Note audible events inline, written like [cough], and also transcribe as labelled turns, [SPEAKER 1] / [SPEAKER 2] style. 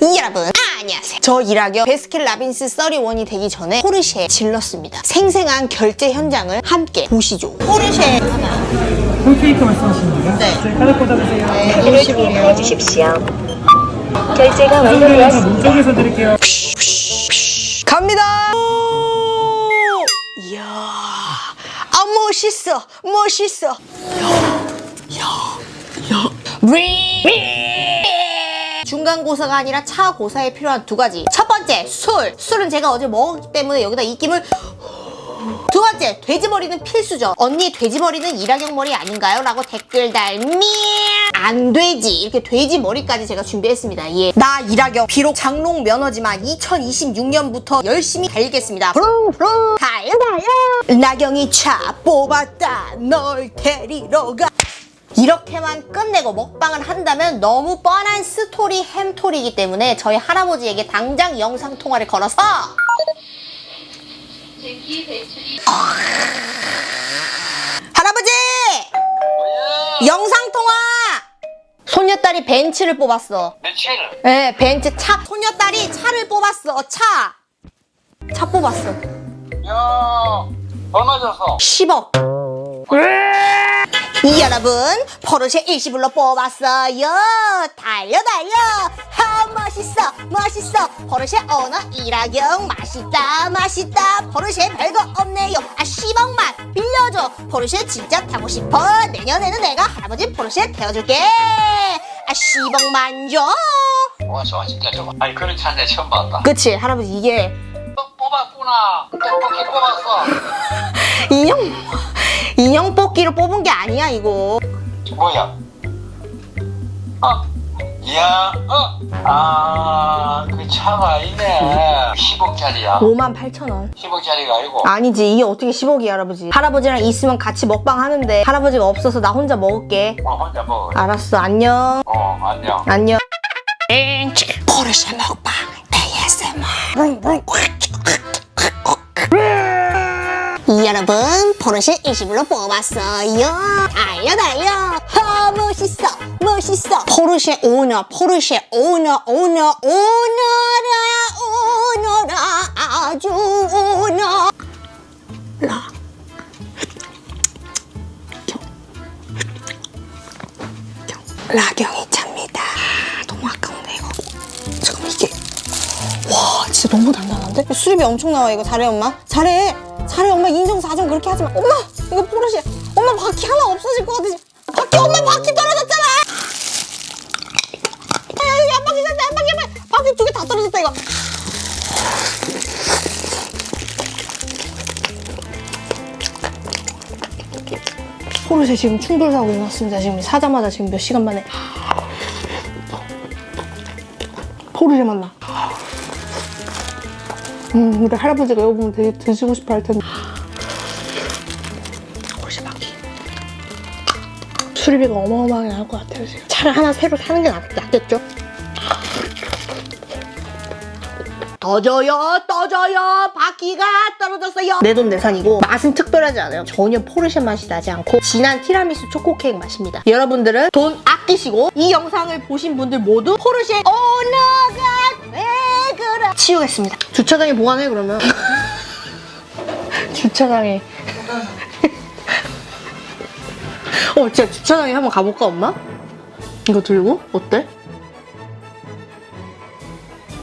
[SPEAKER 1] 여러분 안녕하세요 저 일하겨 베스킨 라빈스 31이 되기 전에 포르쉐 질렀습니다 생생한 결제 현장을 함께 보시죠 포르쉐
[SPEAKER 2] 콜케이크 말씀하시는 거예요?
[SPEAKER 1] 네.
[SPEAKER 2] 저희 카드 꽂아주세요.
[SPEAKER 1] 네 25요
[SPEAKER 3] 해주십시오. 결제가
[SPEAKER 2] 선생님께서
[SPEAKER 3] 완료되었습니다.
[SPEAKER 2] 문쪽에서 드릴게요.
[SPEAKER 1] 갑니다 이야 아 멋있어 멋있어 야야야 중간고사가 아니라 차고사에 필요한 두 가지. 첫 번째 술. 술은 제가 어제 먹었기 때문에 여기다 입김을 두 번째 돼지머리는 필수죠. 언니 돼지머리는 이라경머리 아닌가요? 라고 댓글 달면 안 되지. 이렇게 돼지 머리까지 제가 준비했습니다. 예. 나 이라경. 비록 장롱 면허지만 2026년부터 열심히 달리겠습니다. 부릉 부릉 달려 달려 나경이 차 뽑았다. 널 데리러 가 이렇게만 끝내고 먹방을 한다면 너무 뻔한 스토리 햄토리이기 때문에 저희 할아버지에게 당장 영상 통화를 걸어서 할아버지! 영상 통화! 소녀딸이 벤츠를 뽑았어.
[SPEAKER 4] 며칠?
[SPEAKER 1] 네 벤츠 차. 소녀딸이 차를 뽑았어. 차. 차 뽑았어.
[SPEAKER 4] 야, 얼마 줬어?
[SPEAKER 1] 10억. 이 여러분, 포르쉐 20으로 뽑았어요. 달려, 달려. 하, 멋있어, 멋있어. 포르쉐 오너 이라경, 맛있다, 맛있다. 포르쉐 별거 없네요. 아, 10억만 빌려줘. 포르쉐 진짜 타고 싶어. 내년에는 내가 할아버지 포르쉐 태워줄게. 아, 10억만 줘.
[SPEAKER 4] 와, 좋아, 진짜 좋아. 아니, 그런 차내 처음 봤다.
[SPEAKER 1] 그치, 할아버지, 이게
[SPEAKER 4] 또 뽑았구나. 떡볶이 뽑았어.
[SPEAKER 1] 인형, 인형 뽑기로 뽑은 게 아니야, 이거.
[SPEAKER 4] 뭐야? 어? 이야, 어? 아, 그 차가 있네. 10억짜리야.
[SPEAKER 1] 5만 8천 원.
[SPEAKER 4] 10억짜리가 아니고.
[SPEAKER 1] 아니지 이게 어떻게 10억이야 할아버지 할아버지랑 있으면 같이 먹방 하는데 할아버지가 없어서 나 혼자 먹을게
[SPEAKER 4] 어, 혼자 먹어.
[SPEAKER 1] 알았어 안녕
[SPEAKER 4] 어, 안녕.
[SPEAKER 1] 안녕 여러분 포르쉐 20으로 뽑았어요. 달려 달려. 아 멋있어 멋있어. 포르쉐 오너 포르쉐 오너 오너 오너라 오너라 아주 오너. 라. 라경이 찹니다. 너무 아까운데 이거. 잠깐 이게. 와 진짜 너무 단단한데? 수입이 엄청 나와 이거. 잘해 엄마. 잘해 잘해 엄마 인정사정 그렇게 하지 마. 엄마 이거 포르쉐. 엄마 바퀴 하나 없어질 것 같아. 바퀴 엄마 바퀴 떨어졌잖아. 야, 야, 바퀴 샀다 바퀴 바퀴. 바퀴 두 개 다 떨어졌다 이거. 포르쉐 지금 충돌 사고 났습니다. 지금 사자마자 지금 몇 시간 만에. 포르쉐 만나 음, 우리 할아버지가 이거 보면 되게 드시고 싶어 할 텐데. 포르쉐 바퀴. 수리비가 어마어마하게 나올 것 같아요, 지금. 차를 하나 새로 사는 게 낫, 낫겠죠? 떠져요, 떠져요, 바퀴가 떨어졌어요. 내 돈 내산이고 맛은 특별하지 않아요. 전혀 포르쉐 맛이 나지 않고 진한 티라미수 초코 케이크 맛입니다. 여러분들은 돈 아끼시고 이 영상을 보신 분들 모두 포르쉐 오너가 되그라 치우겠습니다. 주차장에 보관해 그러면. [laughs] 주차장에. [laughs] 어, 진짜 주차장에 한번 가볼까 엄마? 이거 들고 어때?